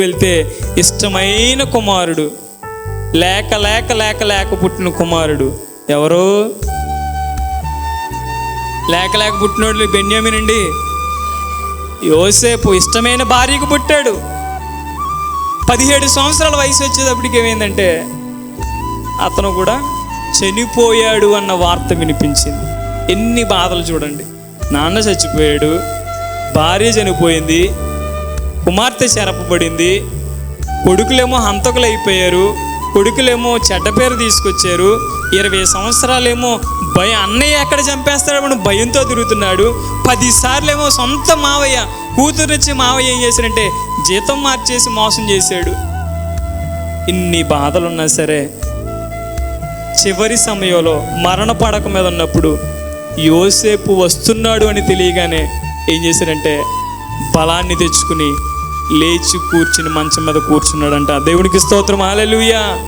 వెళ్తే ఇష్టమైన కుమారుడు లేక లేక లేక లేక పుట్టిన కుమారుడు ఎవరు? లేక లేక పుట్టినోడు బెన్యామినండి? యోసేపు ఇష్టమైన భార్యకు పుట్టాడు. పదిహేడు సంవత్సరాల వయసు వచ్చేటప్పటికి ఏమైందంటే అతను కూడా చనిపోయాడు అన్న వార్త వినిపించింది. ఎన్ని బాధలు చూడండి. నాన్న చచ్చిపోయాడు భార్య చనిపోయింది కుమార్తె చెరపబడింది కొడుకులేమో హంతకులు అయిపోయారు కొడుకులేమో చెడ్డ పేరు తీసుకొచ్చారు. ఇరవై సంవత్సరాలేమో భయం అన్నయ్య ఎక్కడ చంపేస్తాడని భయంతో తిరుగుతున్నాడు. పదిసార్లేమో సొంత మావయ్య కూతురు వచ్చి మావయ్య ఏం చేశాడంటే జీతం మార్చేసి మోసం చేశాడు. ఇన్ని బాధలున్నా సరే చివరి సమయంలో మరణ పడక మీద ఉన్నప్పుడు యోసేపు వస్తున్నాడు అని తెలియగానే ఏం చేశాడంటే బలాన్ని తెచ్చుకుని లేచి కూర్చుని మంచం మీద కూర్చున్నాడంట. దేవుడికి స్తోత్రం. హాలెలూయా